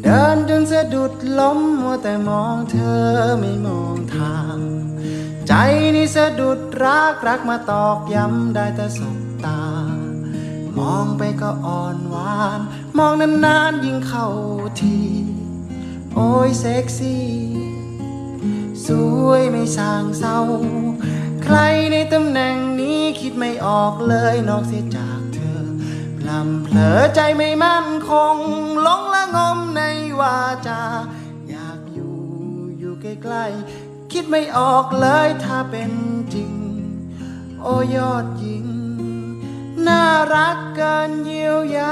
เดินจนสะดุดล้มมัวแต่มองเธอไม่มองทาง ใจนี่สะดุดรักรักมาตอกย้ำได้แต่สบตา มองไปก็อ่อนหวาน มองนานๆยิ่งเข้าที โอ้ยเซ็กซี่ สวยไม่สางเศร้า ใครในตำแหน่งนี้คิดไม่ออกเลยนอกเสียจากเธอ พลำเผลอใจไม่มั่นคงหลงละงม วาจา อยากอยู่อยู่ใกล้ๆ คิดไม่ออกเลยถ้าเป็นจริง โอยอดหญิง น่ารักเกินเยียวยา